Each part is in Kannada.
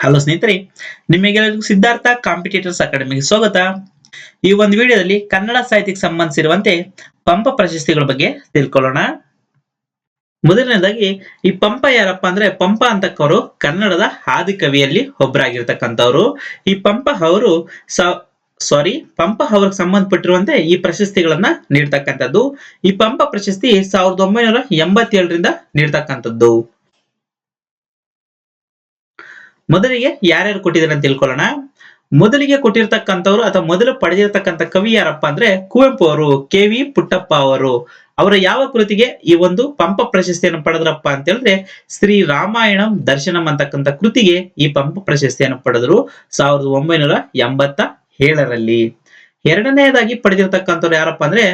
ಹಲೋ ಸ್ನೇಹಿತರೆ ನಿಮಗೆಲ್ಲರಿಗೂ ಸಿದ್ಧಾರ್ಥ ಕಾಂಪಿಟೇಟರ್ಸ್ ಅಕಾಡೆಮಿಗೆ ಸ್ವಾಗತ. ಈ ಒಂದು ವಿಡಿಯೋದಲ್ಲಿ ಕನ್ನಡ ಸಾಹಿತ್ಯಕ್ಕೆ ಸಂಬಂಧಿಸಿರುವಂತೆ ಪಂಪ ಪ್ರಶಸ್ತಿಗಳ ಬಗ್ಗೆ ತಿಳ್ಕೊಳ್ಳೋಣ. ಮೊದಲನೇದಾಗಿ, ಈ ಪಂಪ ಯಾರಪ್ಪ ಅಂದ್ರೆ ಪಂಪ ಅಂತಕ್ಕವರು ಕನ್ನಡದ ಆದಿಕವಿಯಲ್ಲಿ ಒಬ್ಬರಾಗಿರ್ತಕ್ಕಂಥವ್ರು ಈ ಪಂಪ ಅವರು ಸಾರಿ ಪಂಪ ಅವ್ರಿಗೆ ಸಂಬಂಧಪಟ್ಟಿರುವಂತೆ ಈ ಪ್ರಶಸ್ತಿಗಳನ್ನ ನೀಡ್ತಕ್ಕಂಥದ್ದು. ಈ ಪಂಪ ಪ್ರಶಸ್ತಿ ಸಾವಿರದ ಒಂಬೈನೂರ ಎಂಬತ್ತೇಳರಿಂದ ನೀಡ್ತಕ್ಕಂಥದ್ದು. ಮೊದಲಿಗೆ ಯಾರ್ಯಾರು ಕೊಟ್ಟಿದ್ದಾರೆ ಅಂತ ತಿಳ್ಕೊಳ್ಳೋಣ. ಮೊದಲಿಗೆ ಕೊಟ್ಟಿರ್ತಕ್ಕಂಥವ್ರು ಅಥವಾ ಮೊದಲು ಪಡೆದಿರತಕ್ಕಂಥ ಕವಿ ಯಾರಪ್ಪ ಅಂದ್ರೆ ಕುವೆಂಪು ಅವರು, ಕೆ ವಿ ಪುಟ್ಟಪ್ಪ ಅವರು. ಅವರ ಯಾವ ಕೃತಿಗೆ ಈ ಒಂದು ಪಂಪ ಪ್ರಶಸ್ತಿಯನ್ನು ಪಡೆದ್ರಪ್ಪ ಅಂತ ಹೇಳಿದ್ರೆ ಶ್ರೀ ರಾಮಾಯಣಂ ದರ್ಶನಂ ಅಂತಕ್ಕಂಥ ಕೃತಿಗೆ ಈ ಪಂಪ ಪ್ರಶಸ್ತಿಯನ್ನು ಪಡೆದರು ಸಾವಿರದ ಒಂಬೈನೂರ ಎಂಬತ್ತ ಏಳರಲ್ಲಿ. ಎರಡನೆಯದಾಗಿ ಪಡೆದಿರತಕ್ಕಂಥವ್ರು ಯಾರಪ್ಪ ಅಂದ್ರೆ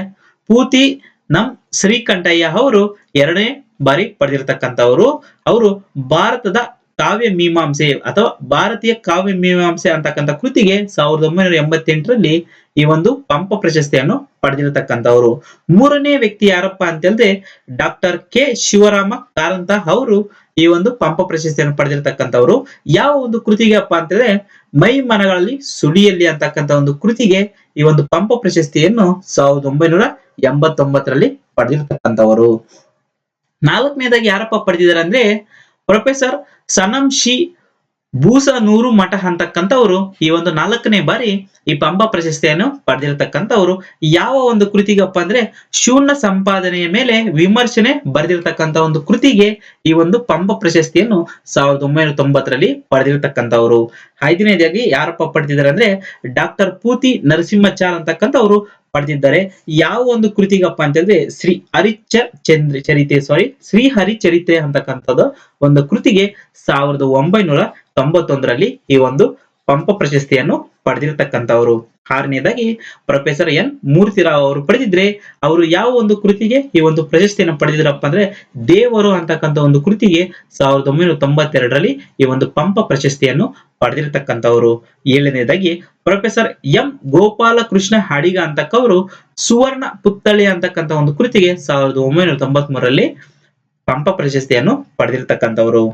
ಪೂತಿ ನಂ ಶ್ರೀಕಂಠಯ್ಯ ಅವರು ಎರಡನೇ ಬಾರಿ ಪಡೆದಿರತಕ್ಕಂಥವ್ರು. ಅವರು ಭಾರತದ ಕಾವ್ಯ ಮೀಮಾಂಸೆ ಅಥವಾ ಭಾರತೀಯ ಕಾವ್ಯ ಮೀಮಾಂಸೆ ಅಂತಕ್ಕಂಥ ಕೃತಿಗೆ ಸಾವಿರದ ಒಂಬೈನೂರ ಎಂಬತ್ತೆಂಟರಲ್ಲಿ ಈ ಒಂದು ಪಂಪ ಪ್ರಶಸ್ತಿಯನ್ನು ಪಡೆದಿರತಕ್ಕಂಥವ್ರು. ಮೂರನೇ ವ್ಯಕ್ತಿ ಯಾರಪ್ಪ ಅಂತ ಡಾಕ್ಟರ್ ಕೆ ಶಿವರಾಮ ಕಾರಂತ ಅವರು ಈ ಒಂದು ಪಂಪ ಪ್ರಶಸ್ತಿಯನ್ನು ಪಡೆದಿರತಕ್ಕಂಥವ್ರು. ಯಾವ ಒಂದು ಕೃತಿಗೆ ಅಪ್ಪ ಅಂತ ಹೇಳಿದ್ರೆ ಮೈ ಮನಗಳಲ್ಲಿ ಸುಳಿಯಲ್ಲಿ ಅಂತಕ್ಕಂಥ ಒಂದು ಕೃತಿಗೆ ಈ ಒಂದು ಪಂಪ ಪ್ರಶಸ್ತಿಯನ್ನು ಸಾವಿರದ ಒಂಬೈನೂರ ಎಂಬತ್ತೊಂಬತ್ತರಲ್ಲಿ ಪಡೆದಿರತಕ್ಕಂಥವರು. ನಾಲ್ಕನೇದಾಗಿ ಯಾರಪ್ಪ ಪಡೆದಿದ್ದಾರೆ ಅಂದ್ರೆ ಪ್ರೊಫೆಸರ್ ಸನಂ ಶಿ ಬೂಸನೂರು ಮಠ ಅಂತಕ್ಕಂಥವ್ರು ಈ ಒಂದು ನಾಲ್ಕನೇ ಬಾರಿ ಈ ಪಂಬ ಪ್ರಶಸ್ತಿಯನ್ನು ಪಡೆದಿರತಕ್ಕಂಥವ್ರು. ಯಾವ ಒಂದು ಕೃತಿಗಪ್ಪ ಅಂದ್ರೆ ಶೂನ್ಯ ಸಂಪಾದನೆಯ ಮೇಲೆ ವಿಮರ್ಶನೆ ಬರೆದಿರತಕ್ಕಂತ ಒಂದು ಕೃತಿಗೆ ಈ ಒಂದು ಪಂಬ ಪ್ರಶಸ್ತಿಯನ್ನು ಸಾವಿರದ ಒಂಬೈನೂರ ತೊಂಬತ್ತರಲ್ಲಿ ಪಡೆದಿರತಕ್ಕಂಥವ್ರು. ಐದನೇದಾಗಿ ಯಾರಪ್ಪ ಪಡೆದಿದ್ದಾರೆ ಅಂದ್ರೆ ಡಾಕ್ಟರ್ ಪೂತಿ ನರಸಿಂಹಚಾರ್ ಅಂತಕ್ಕಂಥವ್ರು ಪಡೆದಿದ್ದಾರೆ. ಯಾವ ಒಂದು ಕೃತಿಗಪ್ಪ ಅಂತ ಶ್ರೀ ಹರಿಚ ಚಂದ್ರ ಚರಿತೆ ಸಾರಿ ಶ್ರೀ ಹರಿಚರಿತೆ ಅಂತಕ್ಕಂಥದ್ದು ಒಂದು ಕೃತಿಗೆ ಸಾವಿರದ ಒಂಬೈನೂರ ತೊಂಬತ್ತೊಂದರಲ್ಲಿ ಈ ಒಂದು ಪಂಪ ಪ್ರಶಸ್ತಿಯನ್ನು ಪಡೆದಿರತಕ್ಕಂಥವ್ರು. ಆರನೇದಾಗಿ ಪ್ರೊಫೆಸರ್ ಎನ್. ಮೂರ್ತಿರಾವ್ ಅವರು ಪಡೆದಿದ್ರೆ ಅವರು ಯಾವ ಒಂದು ಕೃತಿಗೆ ಈ ಒಂದು ಪ್ರಶಸ್ತಿಯನ್ನು ಪಡೆದಿದ್ರಪ್ಪ ಅಂದ್ರೆ ದೇವರು ಅಂತಕ್ಕಂಥ ಒಂದು ಕೃತಿಗೆ ಸಾವಿರದ ಒಂಬೈನೂರ ತೊಂಬತ್ತೆರಡರಲ್ಲಿ ಈ ಒಂದು ಪಂಪ ಪ್ರಶಸ್ತಿಯನ್ನು ಪಡೆದಿರತಕ್ಕಂಥವ್ರು. ಏಳನೇದಾಗಿ ಪ್ರೊಫೆಸರ್ ಎಂ. ಗೋಪಾಲಕೃಷ್ಣ ಹಾಡಿಗ ಅಂತಕ್ಕವರು ಸುವರ್ಣ ಪುತ್ಥಳಿ ಅಂತಕ್ಕಂಥ ಒಂದು ಕೃತಿಗೆ ಸಾವಿರದ ಒಂಬೈನೂರ ತೊಂಬತ್ಮೂರರಲ್ಲಿ ಪಂಪ ಪ್ರಶಸ್ತಿಯನ್ನು ಪಡೆದಿರತಕ್ಕಂಥವ್ರು.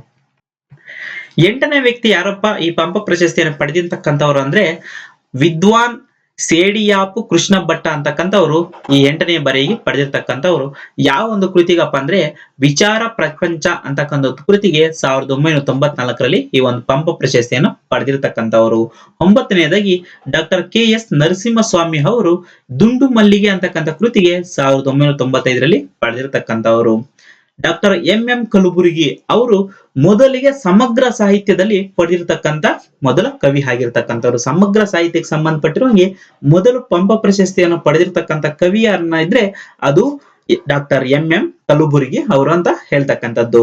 ಎಂಟನೇ ವ್ಯಕ್ತಿ ಯಾರಪ್ಪ? ಈ ಪಂಪ ಪ್ರಶಸ್ತಿಯನ್ನು ಪಡೆದಿರ್ತಕ್ಕಂಥವ್ರು ಅಂದ್ರೆ ವಿದ್ವಾನ್ ಸೇಡಿಯಾಪು ಕೃಷ್ಣ ಭಟ್ಟ ಅಂತಕ್ಕಂಥವ್ರು ಈ ಎಂಟನೇ ಬಾರಿಗೆ ಪಡೆದಿರ್ತಕ್ಕಂಥವ್ರು. ಯಾವ ಒಂದು ಕೃತಿಗಪ್ಪ ಅಂದ್ರೆ ವಿಚಾರ ಪ್ರಪಂಚ ಅಂತಕ್ಕಂಥ ಕೃತಿಗೆ ಸಾವಿರದ ಒಂಬೈನೂರ ತೊಂಬತ್ನಾಲ್ಕರಲ್ಲಿ ಈ ಒಂದು ಪಂಪ ಪ್ರಶಸ್ತಿಯನ್ನು ಪಡೆದಿರ್ತಕ್ಕಂಥವ್ರು. ಒಂಬತ್ತನೇದಾಗಿ ಡಾಕ್ಟರ್ ಕೆ ಎಸ್ ನರಸಿಂಹಸ್ವಾಮಿ ಅವರು ದುಂಡು ಮಲ್ಲಿಗೆ ಅಂತಕ್ಕಂಥ ಕೃತಿಗೆ ಸಾವಿರದ ಒಂಬೈನೂರ ತೊಂಬತ್ತೈದರಲ್ಲಿ ಪಡೆದಿರ್ತಕ್ಕಂಥವ್ರು. ಡಾಕ್ಟರ್ ಎಂ ಎಂ ಕಲಬುರ್ಗಿ ಅವರು ಮೊದಲಿಗೆ ಸಮಗ್ರ ಸಾಹಿತ್ಯದಲ್ಲಿ ಪಡೆದಿರತಕ್ಕಂತ ಮೊದಲ ಕವಿ ಆಗಿರ್ತಕ್ಕಂಥವ್ರು. ಸಮಗ್ರ ಸಾಹಿತ್ಯಕ್ಕೆ ಸಂಬಂಧಪಟ್ಟಿರುವಂಗೆ ಮೊದಲು ಪಂಪ ಪ್ರಶಸ್ತಿಯನ್ನು ಪಡೆದಿರ್ತಕ್ಕಂತ ಕವಿ ಯಾರನ್ನ ಇದ್ರೆ ಅದು ಡಾಕ್ಟರ್ ಎಂ ಎಂ ಕಲಬುರ್ಗಿ ಅವರು ಅಂತ ಹೇಳ್ತಕ್ಕಂಥದ್ದು.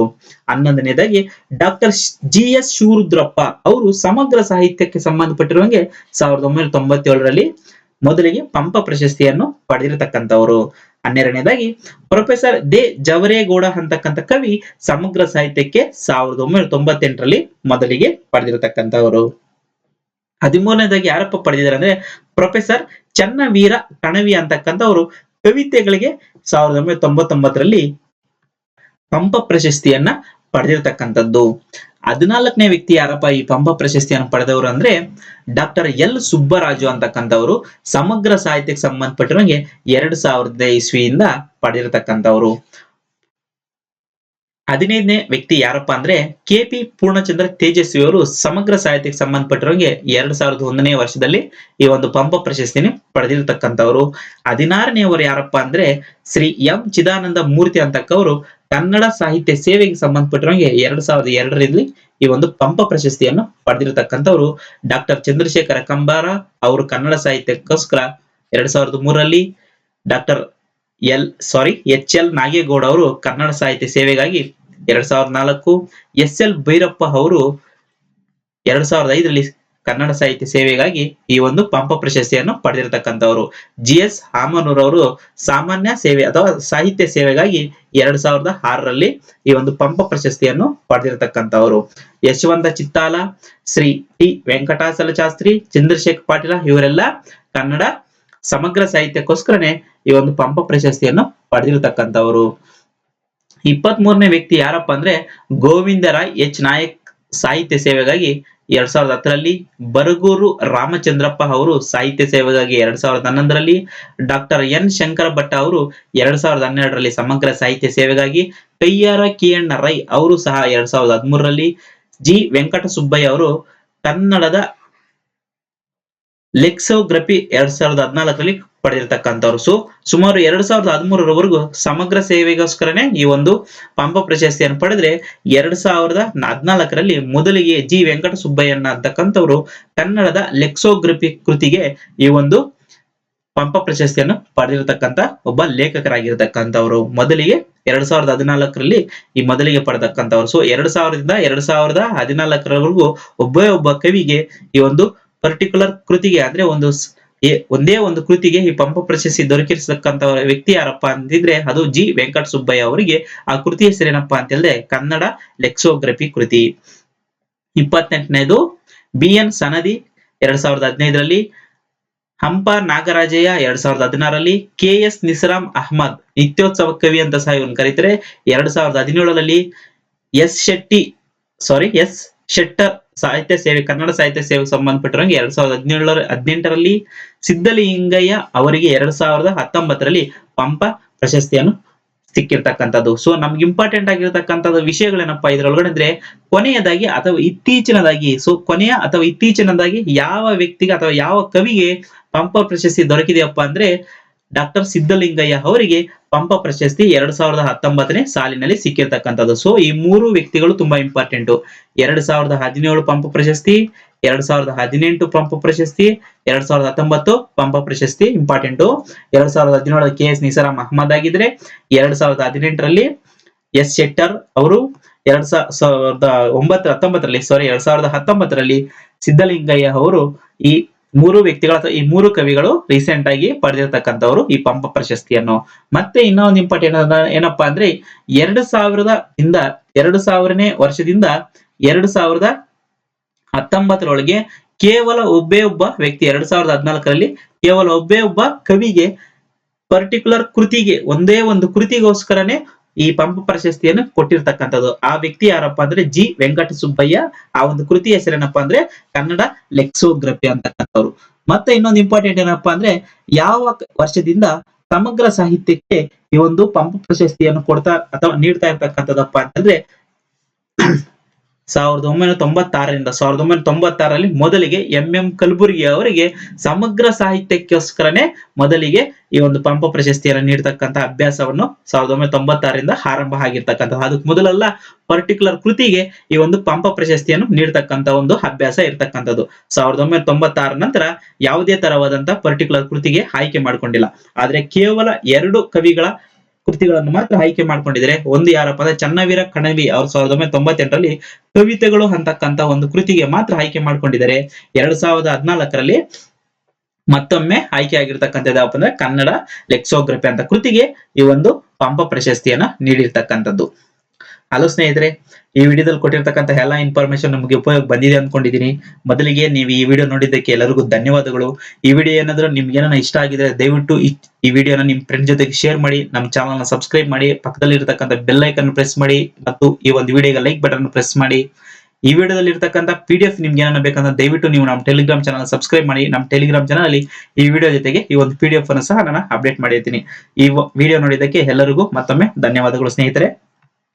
ಹನ್ನೊಂದನೇದಾಗಿ ಡಾಕ್ಟರ್ ಜಿ ಎಸ್ ಶಿವರುದ್ರಪ್ಪ ಅವರು ಸಮಗ್ರ ಸಾಹಿತ್ಯಕ್ಕೆ ಸಂಬಂಧಪಟ್ಟಿರುವಂಗೆ ಸಾವಿರದ ಒಂಬೈನೂರ ತೊಂಬತ್ತೇಳರಲ್ಲಿ ಮೊದಲಿಗೆ ಪಂಪ ಪ್ರಶಸ್ತಿಯನ್ನು ಪಡೆದಿರತಕ್ಕಂಥವ್ರು. ಹನ್ನೆರಡನೇದಾಗಿ, ಪ್ರೊಫೆಸರ್ ದೆ ಜವರೇಗೌಡ ಅಂತಕ್ಕಂಥ ಕವಿ ಸಮಗ್ರ ಸಾಹಿತ್ಯಕ್ಕೆ ಸಾವಿರದ ಒಂಬೈನೂರ ತೊಂಬತ್ತೆಂಟರಲ್ಲಿ ಮೊದಲಿಗೆ ಪಡೆದಿರತಕ್ಕಂಥವರು. ಹದಿಮೂರನೇದಾಗಿ ಯಾರಪ್ಪ ಪಡೆದಿದ್ದಾರೆ ಅಂದ್ರೆ, ಪ್ರೊಫೆಸರ್ ಚನ್ನವೀರ ಕಣವಿ ಅಂತಕ್ಕಂಥವರು ಕವಿತೆಗಳಿಗೆ ಸಾವಿರದ ಒಂಬೈನೂರ ತೊಂಬತ್ತೊಂಬತ್ತರಲ್ಲಿ ಪಂಪ ಪ್ರಶಸ್ತಿಯನ್ನ ಪಡೆದಿರತಕ್ಕಂಥದ್ದು. ಹದಿನಾಲ್ಕನೇ ವ್ಯಕ್ತಿ ಯಾರಪ್ಪ ಈ ಪಂಪ ಪ್ರಶಸ್ತಿಯನ್ನು ಪಡೆದವರು ಅಂದ್ರೆ ಡಾಕ್ಟರ್ ಎಲ್ ಸುಬ್ಬರಾಜು ಅಂತಕ್ಕಂಥವ್ರು ಸಮಗ್ರ ಸಾಹಿತ್ಯಕ್ಕೆ ಸಂಬಂಧಪಟ್ಟಿರೋಂಗೆ ಎರಡ್ ಸಾವಿರದ ಇಸ್ವಿಯಿಂದ ಪಡೆದಿರತಕ್ಕಂಥವ್ರು. ಹದಿನೈದನೇ ವ್ಯಕ್ತಿ ಯಾರಪ್ಪ ಅಂದ್ರೆ ಕೆ ಪಿ ಪೂರ್ಣಚಂದ್ರ ತೇಜಸ್ವಿ ಅವರು ಸಮಗ್ರ ಸಾಹಿತ್ಯಕ್ಕೆ ಸಂಬಂಧಪಟ್ಟಿರೋಂಗೆ ಎರಡ್ ಸಾವಿರದ ಒಂದನೇ ವರ್ಷದಲ್ಲಿ ಈ ಒಂದು ಪಂಪ ಪ್ರಶಸ್ತಿನ ಪಡೆದಿರತಕ್ಕಂಥವ್ರು. ಹದಿನಾರನೆಯವರು ಯಾರಪ್ಪ ಅಂದ್ರೆ ಶ್ರೀ ಎಂ ಚಿದಾನಂದ ಮೂರ್ತಿ ಅಂತಕ್ಕವರು. ಕನ್ನಡ ಸಾಹಿತ್ಯ ಸೇವೆಗೆ ಸಂಬಂಧಪಟ್ಟಿರೋಂಗೆ ಎರಡ್ ಸಾವಿರದ ಎರಡರಲ್ಲಿ ಈ ಒಂದು ಪಂಪ ಪ್ರಶಸ್ತಿಯನ್ನು ಪಡೆದಿರತಕ್ಕಂಥವ್ರು ಡಾಕ್ಟರ್ ಚಂದ್ರಶೇಖರ ಕಂಬಾರ ಅವರು ಕನ್ನಡ ಸಾಹಿತ್ಯಕ್ಕೋಸ್ಕರ ಎರಡ್ ಸಾವಿರದ ಮೂರರಲ್ಲಿ doctor L, sorry, H L Nagegowda ಅವರು ಕನ್ನಡ ಸಾಹಿತ್ಯ ಸೇವೆಗಾಗಿ ಎರಡ್ ಸಾವಿರದ ನಾಲ್ಕು ಎಸ್ ಎಲ್ ಭೈರಪ್ಪ ಅವರು ಎರಡ್ ಸಾವಿರದ ಐದರಲ್ಲಿ ಕನ್ನಡ ಸಾಹಿತ್ಯ ಸೇವೆಗಾಗಿ ಈ ಒಂದು ಪಂಪ ಪ್ರಶಸ್ತಿಯನ್ನು ಪಡೆದಿರತಕ್ಕಂಥವ್ರು. ಜಿ ಎಸ್ ಹಾಮನೂರವರು ಸಾಮಾನ್ಯ ಸೇವೆ ಅಥವಾ ಸಾಹಿತ್ಯ ಸೇವೆಗಾಗಿ ಎರಡ್ ಸಾವಿರದ ಆರರಲ್ಲಿ ಈ ಒಂದು ಪಂಪ ಪ್ರಶಸ್ತಿಯನ್ನು ಪಡೆದಿರತಕ್ಕಂಥವ್ರು. ಯಶವಂತ ಚಿತ್ತಾಲ, ಶ್ರೀ ಟಿ ವೆಂಕಟಾಚಲ ಶಾಸ್ತ್ರಿ, ಚಂದ್ರಶೇಖರ್ ಪಾಟೀಲ ಇವರೆಲ್ಲ ಕನ್ನಡ ಸಮಗ್ರ ಸಾಹಿತ್ಯಕ್ಕೋಸ್ಕರನೇ ಈ ಒಂದು ಪಂಪ ಪ್ರಶಸ್ತಿಯನ್ನು ಪಡೆದಿರತಕ್ಕಂಥವರು. ಇಪ್ಪತ್ತ್ ಮೂರನೇ ವ್ಯಕ್ತಿ ಯಾರಪ್ಪ ಅಂದ್ರೆ ಗೋವಿಂದರಾಯ್ ಎಚ್ ನಾಯಕ್ ಸಾಹಿತ್ಯ ಸೇವೆಗಾಗಿ ಎರಡ್ ಸಾವಿರದ ಹತ್ತರಲ್ಲಿ ಬರಗೂರು ರಾಮಚಂದ್ರಪ್ಪ ಅವರು ಸಾಹಿತ್ಯ ಸೇವೆಗಾಗಿ ಎರಡ್ ಸಾವಿರದ ಹನ್ನೊಂದರಲ್ಲಿ ಡಾಕ್ಟರ್ ಎನ್ ಶಂಕರ ಭಟ್ಟ ಅವರು ಎರಡ್ ಸಾವಿರದ ಹನ್ನೆರಡರಲ್ಲಿ ಸಮಗ್ರ ಸಾಹಿತ್ಯ ಸೇವೆಗಾಗಿ ಕೈಯಾರ ಕಿಯಣ್ಣ ರೈ ಅವರು ಸಹ ಎರಡ್ ಸಾವಿರದ ಹದಿಮೂರರಲ್ಲಿ ಜಿ ವೆಂಕಟ ಸುಬ್ಬಯ್ಯ ಅವರು ಕನ್ನಡದ ಲೆಕ್ಸೋಗ್ರಫಿ ಎರಡ್ ಸಾವಿರದ ಹದಿನಾಲ್ಕರಲ್ಲಿ ಪಡೆದಿರ್ತಕ್ಕಂಥವ್ರು. ಸೊ ಸುಮಾರು ಎರಡ್ ಸಾವಿರದ ಹದಿಮೂರರವರೆಗೂ ಸಮಗ್ರ ಸೇವೆಗೋಸ್ಕರನೇ ಈ ಒಂದು ಪಂಪ ಪ್ರಶಸ್ತಿಯನ್ನು ಪಡೆದ್ರೆ ಎರಡ್ ಸಾವಿರದ ಹದಿನಾಲ್ಕರಲ್ಲಿ ಮೊದಲಿಗೆ ಜಿ ವೆಂಕಟ ಸುಬ್ಬಯ್ಯಣ್ಣ ಅಂತಕ್ಕಂಥವ್ರು ಕನ್ನಡದ ಲೆಕ್ಸೋಗ್ರಫಿ ಕೃತಿಗೆ ಈ ಒಂದು ಪಂಪ ಪ್ರಶಸ್ತಿಯನ್ನು ಪಡೆದಿರತಕ್ಕಂತ ಒಬ್ಬ ಲೇಖಕರಾಗಿರ್ತಕ್ಕಂಥವ್ರು. ಮೊದಲಿಗೆ ಎರಡ್ ಸಾವಿರದ ಹದಿನಾಲ್ಕರಲ್ಲಿ ಈ ಮೊದಲಿಗೆ ಪಡೆದಕ್ಕಂಥವ್ರು. ಸೊ ಎರಡ್ ಸಾವಿರದಿಂದ ಎರಡ್ ಸಾವಿರದ ಹದಿನಾಲ್ಕರವರೆಗೂ ಒಬ್ಬ ಒಬ್ಬ ಕವಿಗೆ ಈ ಒಂದು ಪರ್ಟಿಕ್ಯುಲರ್ ಕೃತಿಗೆ ಅಂದ್ರೆ ಒಂದು ಒಂದೇ ಒಂದು ಕೃತಿಗೆ ಈ ಪಂಪ ಪ್ರಶಸ್ತಿ ದೊರಕಿಸತಕ್ಕಂತ ವ್ಯಕ್ತಿ ಯಾರಪ್ಪ ಅಂತಿದ್ರೆ ಅದು ಜಿ ವೆಂಕಟ ಸುಬ್ಬಯ್ಯ ಅವರಿಗೆ. ಆ ಕೃತಿ ಹೆಸರೇನಪ್ಪ ಅಂತ ಹೇಳಿದ್ರೆ ಕನ್ನಡ ಲೆಕ್ಸೋಗ್ರಫಿ ಕೃತಿ. ಇಪ್ಪತ್ತೆಂಟನೇದು ಬಿ ಎನ್ ಸನದಿ ಎರಡ್ ಸಾವಿರದ ಹದಿನೈದರಲ್ಲಿ, ಹಂಪ ನಾಗರಾಜಯ್ಯ ಎರಡ್ ಸಾವಿರದ ಹದಿನಾರರಲ್ಲಿ, ಕೆ ಎಸ್ ನಿಸರಾಮ್ ಅಹ್ಮದ್ ನಿತ್ಯೋತ್ಸವ ಕವಿ ಅಂತ ಸಹ ಇವನ್ ಕರೀತಾರೆ. ಎರಡ್ ಸಾವಿರದ ಹದಿನೇಳರಲ್ಲಿ S Shetty sorry S Shettar ಸಾಹಿತ್ಯ ಸೇವೆ, ಕನ್ನಡ ಸಾಹಿತ್ಯ ಸೇವೆಗೆ ಸಂಬಂಧಪಟ್ಟಿರೋಂಗೆ ಎರಡ್ ಸಾವಿರದ ಹದಿನೇಳರ, ಹದಿನೆಂಟರಲ್ಲಿ ಸಿದ್ದಲಿಂಗಯ್ಯ ಅವರಿಗೆ ಎರಡ್ ಸಾವಿರದ ಹತ್ತೊಂಬತ್ತರಲ್ಲಿ ಪಂಪ ಪ್ರಶಸ್ತಿಯನ್ನು ಸಿಕ್ಕಿರ್ತಕ್ಕಂಥದ್ದು. ಸೊ ನಮ್ಗೆ ಇಂಪಾರ್ಟೆಂಟ್ ಆಗಿರ್ತಕ್ಕಂಥದ್ದು ವಿಷಯಗಳೇನಪ್ಪ ಇದ್ರೊಳಗಡೆ ಅಂದ್ರೆ ಕೊನೆಯದಾಗಿ ಅಥವಾ ಇತ್ತೀಚಿನದಾಗಿ ಸೊ ಕೊನೆಯ ಅಥವಾ ಇತ್ತೀಚಿನದಾಗಿ ಯಾವ ವ್ಯಕ್ತಿಗೆ ಅಥವಾ ಯಾವ ಕವಿಗೆ ಪಂಪ ಪ್ರಶಸ್ತಿ ದೊರಕಿದೆಯಪ್ಪ ಅಂದ್ರೆ ಡಾಕ್ಟರ್ ಸಿದ್ದಲಿಂಗಯ್ಯ ಅವರಿಗೆ ಪಂಪ ಪ್ರಶಸ್ತಿ ಎರಡ್ ಸಾವಿರದ ಹತ್ತೊಂಬತ್ತನೇ ಸಾಲಿನಲ್ಲಿ ಸಿಕ್ಕಿರ್ತಕ್ಕಂಥದ್ದು. ಸೊ ಈ ಮೂರು ವ್ಯಕ್ತಿಗಳು ತುಂಬಾ ಇಂಪಾರ್ಟೆಂಟ್ ಎರಡ್ ಸಾವಿರದ ಹದಿನೇಳು ಪಂಪ ಪ್ರಶಸ್ತಿ, ಎರಡ್ ಸಾವಿರದ ಹದಿನೆಂಟು ಪಂಪ ಪ್ರಶಸ್ತಿ, ಎರಡ್ ಸಾವಿರದ ಹತ್ತೊಂಬತ್ತು ಪಂಪ ಪ್ರಶಸ್ತಿ ಇಂಪಾರ್ಟೆಂಟ್ ಎರಡ್ ಸಾವಿರದ ಹದಿನೇಳು ಕೆ ಎಸ್ ನಿಸಾರಾಮ್ ಅಹಮದ್ ಆಗಿದ್ರೆ, ಎರಡ್ ಸಾವಿರದ ಹದಿನೆಂಟರಲ್ಲಿ ಎಸ್ ಶೆಟ್ಟರ್ ಅವರು, ಎರಡ್ ಸಾವಿರದ ಒಂಬತ್ತು ಹತ್ತೊಂಬತ್ತರಲ್ಲಿ ಸಾರಿ ಎರಡ್ ಸಾವಿರದ ಹತ್ತೊಂಬತ್ತರಲ್ಲಿ ಸಿದ್ದಲಿಂಗಯ್ಯ ಅವರು ಈ ಮೂರು ವ್ಯಕ್ತಿಗಳ ಈ ಮೂರು ಕವಿಗಳು ರೀಸೆಂಟ್ ಆಗಿ ಪಡೆದಿರ್ತಕ್ಕಂಥವ್ರು ಈ ಪಂಪ ಪ್ರಶಸ್ತಿಯನ್ನು. ಮತ್ತೆ ಇನ್ನೊಂದು ಇಂಪಾರ್ಟೆಂಟ್ ಏನಪ್ಪಾ ಅಂದ್ರೆ ಎರಡು ಸಾವಿರದ ಇಂದ ಎರಡು ಸಾವಿರನೇ ವರ್ಷದಿಂದ ಎರಡು ಸಾವಿರದ ಹತ್ತೊಂಬತ್ತರೊಳಗೆ ಕೇವಲ ಒಬ್ಬೇ ಒಬ್ಬ ವ್ಯಕ್ತಿ ಎರಡ್ ಸಾವಿರದ ಹದಿನಾಲ್ಕರಲ್ಲಿ ಕೇವಲ ಒಬ್ಬೇ ಒಬ್ಬ ಕವಿಗೆ ಪರ್ಟಿಕ್ಯುಲರ್ ಕೃತಿಗೆ ಒಂದೇ ಒಂದು ಕೃತಿಗೋಸ್ಕರನೇ ಈ ಪಂಪ ಪ್ರಶಸ್ತಿಯನ್ನು ಕೊಟ್ಟಿರ್ತಕ್ಕಂಥದ್ದು. ಆ ವ್ಯಕ್ತಿ ಯಾರಪ್ಪ ಅಂದ್ರೆ ಜಿ. ವೆಂಕಟ ಸುಬ್ಬಯ್ಯ ಆ ಒಂದು ಕೃತಿ ಹೆಸರೇನಪ್ಪ ಅಂದ್ರೆ ಕನ್ನಡ ಲೆಕ್ಸೋಗ್ರಫಿ ಅಂತಕ್ಕಂಥವ್ರು. ಮತ್ತೆ ಇನ್ನೊಂದು ಇಂಪಾರ್ಟೆಂಟ್ ಏನಪ್ಪಾ ಅಂದ್ರೆ ಯಾವ ವರ್ಷದಿಂದ ಸಮಗ್ರ ಸಾಹಿತ್ಯಕ್ಕೆ ಈ ಒಂದು ಪಂಪ ಪ್ರಶಸ್ತಿಯನ್ನು ಕೊಡ್ತಾ ಅಥವಾ ನೀಡ್ತಾ ಇರ್ತಕ್ಕಂಥದ್ದಪ್ಪ ಅಂತಂದ್ರೆ ಸಾವಿರದ ಒಂಬೈನೂರ ತೊಂಬತ್ತಾರರಿಂದ ಸಾವಿರದ ಒಂಬೈನೂರ ತೊಂಬತ್ತಾರರಲ್ಲಿ ಮೊದಲಿಗೆ ಎಂ ಎಂ ಕಲಬುರ್ಗಿ ಅವರಿಗೆ ಸಮಗ್ರ ಸಾಹಿತ್ಯಕ್ಕೋಸ್ಕರನೇ ಮೊದಲಿಗೆ ಈ ಒಂದು ಪಂಪ ಪ್ರಶಸ್ತಿಯನ್ನು ನೀಡತಕ್ಕಂತಹ ಅಭ್ಯಾಸವನ್ನು ಸಾವಿರದ ಒಂಬೈನೂರ ತೊಂಬತ್ತಾರರಿಂದ ಆರಂಭ ಆಗಿರ್ತಕ್ಕಂಥದ್ದು. ಅದಕ್ಕೆ ಮೊದಲೆಲ್ಲ ಪರ್ಟಿಕ್ಯುಲರ್ ಕೃತಿಗೆ ಈ ಒಂದು ಪಂಪ ಪ್ರಶಸ್ತಿಯನ್ನು ನೀಡತಕ್ಕಂತ ಒಂದು ಅಭ್ಯಾಸ ಇರ್ತಕ್ಕಂಥದ್ದು. ಸಾವಿರದ ಒಂಬೈನೂರ ತೊಂಬತ್ತಾರ ನಂತರ ಯಾವುದೇ ತರವಾದಂತಹ ಪರ್ಟಿಕ್ಯುಲರ್ ಕೃತಿಗೆ ಆಯ್ಕೆ ಮಾಡ್ಕೊಂಡಿಲ್ಲ. ಆದ್ರೆ ಕೇವಲ ಎರಡು ಕವಿಗಳ ಕೃತಿಗಳನ್ನು ಮಾತ್ರ ಆಯ್ಕೆ ಮಾಡ್ಕೊಂಡಿದ್ದಾರೆ. ಒಂದು ಯಾರಪ್ಪ ಅಂದ್ರೆ ಚನ್ನವೀರ ಕಣವಿ ಅವ್ರು ಸಾವಿರದ ಒಂಬೈನೂರ ತೊಂಬತ್ತೆಂಟರಲ್ಲಿ ಕವಿತೆಗಳು ಅಂತಕ್ಕಂತ ಒಂದು ಕೃತಿಗೆ ಮಾತ್ರ ಆಯ್ಕೆ ಮಾಡ್ಕೊಂಡಿದ್ದಾರೆ. ಎರಡ್ ಸಾವಿರದ ಹದಿನಾಲ್ಕರಲ್ಲಿ ಮತ್ತೊಮ್ಮೆ ಆಯ್ಕೆ ಆಗಿರ್ತಕ್ಕಂಥದ್ದು ಯಾವಪ್ಪ ಅಂದ್ರೆ ಕನ್ನಡ ಲೆಕ್ಸೋಗ್ರಫಿ ಅಂತ ಕೃತಿಗೆ ಈ ಒಂದು ಪಂಪ ಪ್ರಶಸ್ತಿಯನ್ನ ನೀಡಿರ್ತಕ್ಕಂಥದ್ದು. ಹಲೋ ಸ್ನೇಹಿತರೆ ಈ ವಿಡಿಯೋದಲ್ಲಿ ಕೊಟ್ಟಿರ್ತಕ್ಕಂಥ ಎಲ್ಲಾ ಇನ್ಫಾರ್ಮೇಶನ್ ನಮಗೆ ಉಪಯೋಗ ಬಂದಿದೆ ಅಂದ್ಕೊಂಡಿದ್ದೀನಿ ಮೊದಲಿಗೆ ನೀವು ಈ ವಿಡಿಯೋ ನೋಡಿದ್ದಕ್ಕೆ ಎಲ್ಲರಿಗೂ ಧನ್ಯವಾದಗಳು. ಈ ವಿಡಿಯೋ ಏನಾದರೂ ನಿಮ್ಗೆ ಏನಾರ ಇಷ್ಟ ಆಗಿದ್ರೆ ದಯವಿಟ್ಟು ಈ- ವಿಡಿಯೋನ ನಿಮ್ಮ ಫ್ರೆಂಡ್ ಜೊತೆಗೆ ಶೇರ್ ಮಾಡಿ, ನಮ್ಮ ಚಾನಲ್ನ ಸಬ್ಸ್ಕ್ರೈಬ್ ಮಾಡಿ, ಪಕ್ಕದಲ್ಲಿ ಇರತಕ್ಕಂಥ ಬೆಲ್ ಐಕನ್ ಪ್ರೆಸ್ ಮಾಡಿ ಮತ್ತು ಈ ಒಂದು ವಿಡಿಯೋಗೆ ಲೈಕ್ ಬಟನ್ ಪ್ರೆಸ್ ಮಾಡಿ. ಈ ವಿಡಿಯೋದಲ್ಲಿ ಇರ್ತಕ್ಕಂಥ ಪಿ ಡಿ ಎಫ್ ನಿಮ್ಗೆ ಏನಾರ ಬೇಕಂದ್ರೆ ದಯವಿಟ್ಟು ನೀವು ನಮ್ಮ ಟೆಲಿಗ್ರಾಮ್ ಚಾನಲ್ ಸಬ್ಸ್ಕ್ರೈಬ್ ಮಾಡಿ. ನಮ್ಮ ಟೆಲಿಗ್ರಾಮ್ ಚಾನಲ್ ಅಲ್ಲಿ ಈ ವಿಡಿಯೋ ಜೊತೆಗೆ ಈ ಒಂದು ಪಿ ಡಿ ಎಫ್ ಅನ್ನು ಸಹ ನಾನು ಅಪ್ಡೇಟ್ ಮಾಡಿರ್ತೀನಿ. ಈ ವಿಡಿಯೋ ನೋಡಿದ್ದಕ್ಕೆ ಎಲ್ಲರಿಗೂ ಮತ್ತೊಮ್ಮೆ ಧನ್ಯವಾದಗಳು ಸ್ನೇಹಿತರೆ.